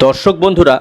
দর্শক বন্ধুরা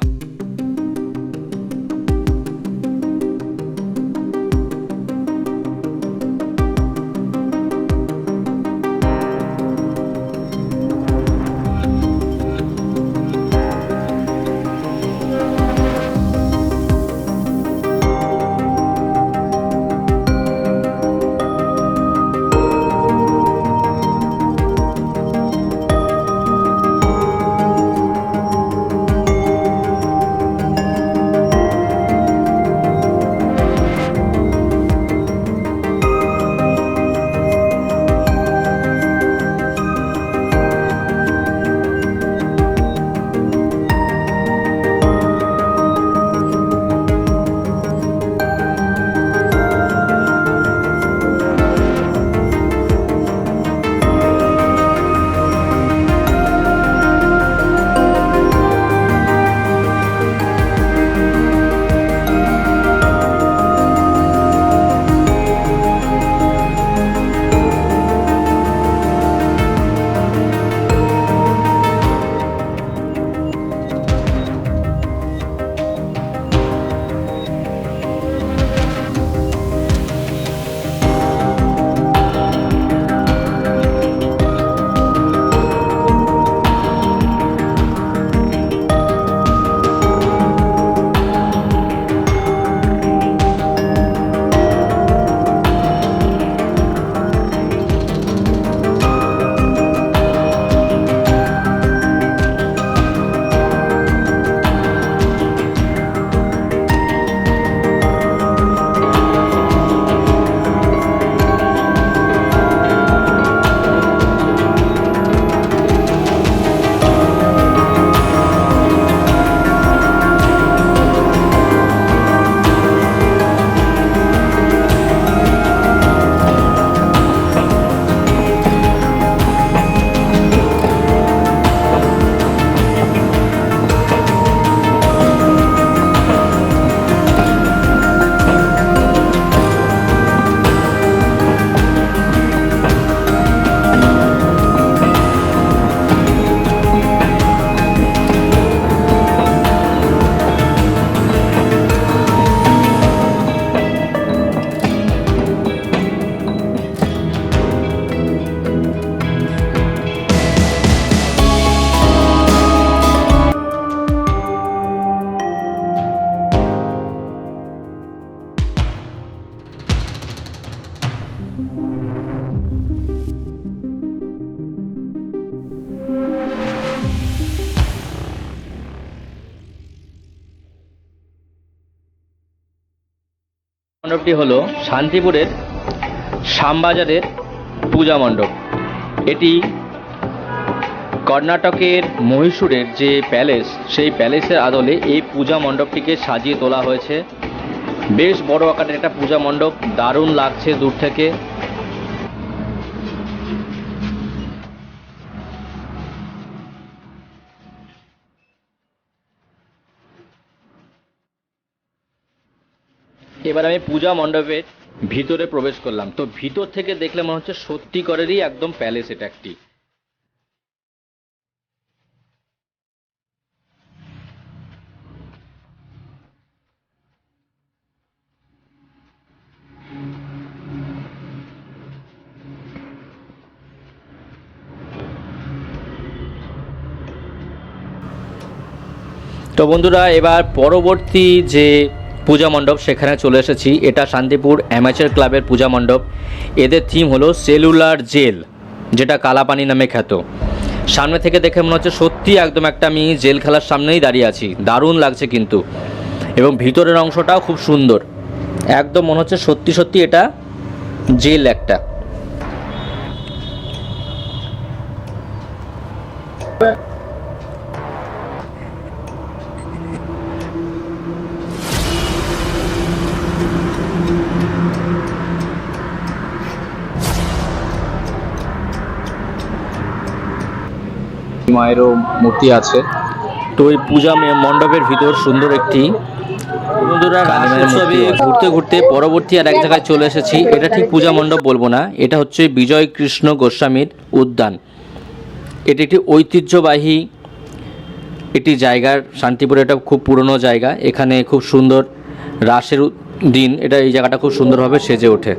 মণ্ডপটি হল শান্তিপুরের শ্যামবাজারের পূজা মণ্ডপ। এটি কর্ণাটকের মহীশূরের যে প্যালেস, সেই প্যালেসের আদলে এই পূজা মণ্ডপটিকে সাজিয়ে তোলা হয়েছে। বেশ বড় আকারের একটা পূজা মণ্ডপ, দারুণ লাগছে দূর থেকে। এবার আমি পূজা মণ্ডপের ভিতরে প্রবেশ করলাম। তো ভিতর থেকে দেখলে মনে হচ্ছে সত্যি করেরই একদম প্যালেস এটা একটি। তো বন্ধুরা, এবার পরবর্তী যে পূজা মণ্ডপ, সেখানে চলে এসেছি। এটা শান্তিপুর অ্যামাচার ক্লাবের পূজা মণ্ডপ। এদের থিম হলো সেলুলার জেল যেটা কালাপানি নামে খ্যাত। সামনে থেকে দেখে মনে হচ্ছে সত্যি একদম একটা আমি জেল খেলার সামনেই দাঁড়িয়ে আছি। দারুণ লাগছে কিন্তু। এবং ভিতরের অংশটাও খুব সুন্দর। একদম মনে হচ্ছে সত্যি সত্যি এটা জেল একটা। মায়েরও মূর্তি আছে। তো ওই পূজা মে- মণ্ডপের ভিতর সুন্দর একটি বন্ধুরা রাস উৎসবে মূর্তি ঘুরতে ঘুরতে পরবর্তী আর এক জায়গায় চলে এসেছি। এটা ঠিক পূজা মণ্ডপ বলব না এটা হচ্ছে বিজয় কৃষ্ণ গোস্বামীর উদ্যান। এটি একটি ঐতিহ্যবাহী একটি জায়গার শান্তিপুর এটা খুব পুরনো জায়গা। এখানে খুব সুন্দর রাসের দিন এটা এই জায়গাটা খুব সুন্দরভাবে সেজে ওঠে।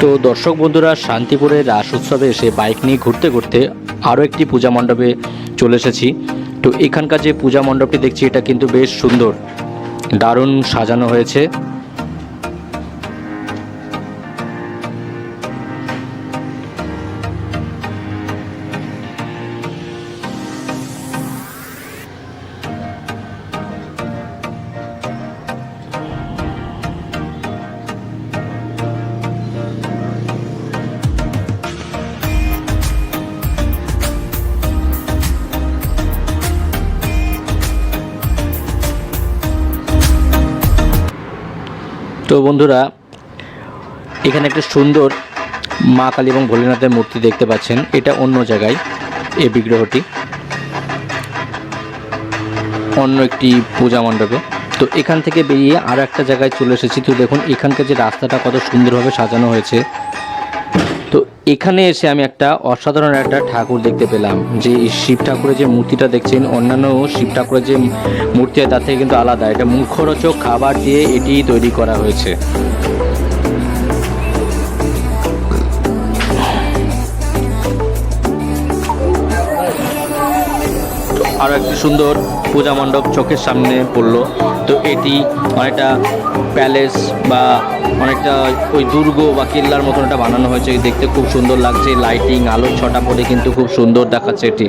তো দর্শক বন্ধুরা শান্তিপুরের রাস উৎসবে এসে বাইক নিয়ে ঘুরতে ঘুরতে আরও একটি পূজা মণ্ডপে চলে এসেছি। তো এখানকার যে পূজা মণ্ডপটি দেখছি এটা কিন্তু বেশ সুন্দর। দারুণ সাজানো হয়েছে। তো বন্ধুরা, এখানে একটা সুন্দর মা কালী এবং ভোলেনাথের মূর্তি দেখতে পাচ্ছেন। এটা অন্য জায়গায় এই বিগ্রহটি। অন্য একটি পূজা মণ্ডপে। তো এখান থেকে বেরিয়ে আর একটা জায়গায় চলে এসেছি। তো দেখুন, এখানকার যে রাস্তাটা কত সুন্দরভাবে সাজানো হয়েছে। তো এখানে এসে আমি একটা অসাধারণ একটা ঠাকুর দেখতে পেলাম। যে শিব ঠাকুরের যে মূর্তিটা দেখছেন, অন্যান্য শিব ঠাকুরের যে মূর্তি তার থেকে কিন্তু আলাদা। এটা মুখরোচক খাবার দিয়ে এটি তৈরি করা হয়েছে। আরও একটি সুন্দর পূজা মণ্ডপ চোখের সামনে পড়ল। তো এটি অনেকটা প্যালেস বা অনেকটা ওই দুর্গ বা কেল্লার মতন এটা বানানো হয়েছে। দেখতে খুব সুন্দর লাগছে, লাইটিং, আলোর ছটা পড়ে কিন্তু খুব সুন্দর দেখাচ্ছে এটি।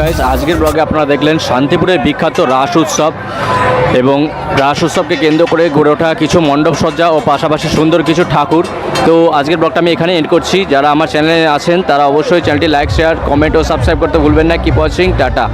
গাইস আজকের ব্লগে আপনারা দেখলেন শান্তিপুরের বিখ্যাত রাস উৎসব এবং রাস উৎসবকে কেন্দ্র করে গড়ে ওঠা কিছু মণ্ডপ সজ্জা ও পাশাপাশি সুন্দর কিছু ঠাকুর। তো আজকের ব্লগটা আমি এখানে এন্ড করছি। যারা আমার চ্যানেলে আছেন, তারা অবশ্যই চ্যানেলটি লাইক শেয়ার কমেন্ট ও সাবস্ক্রাইব করতে ভুলবেন না। Keep watching tata.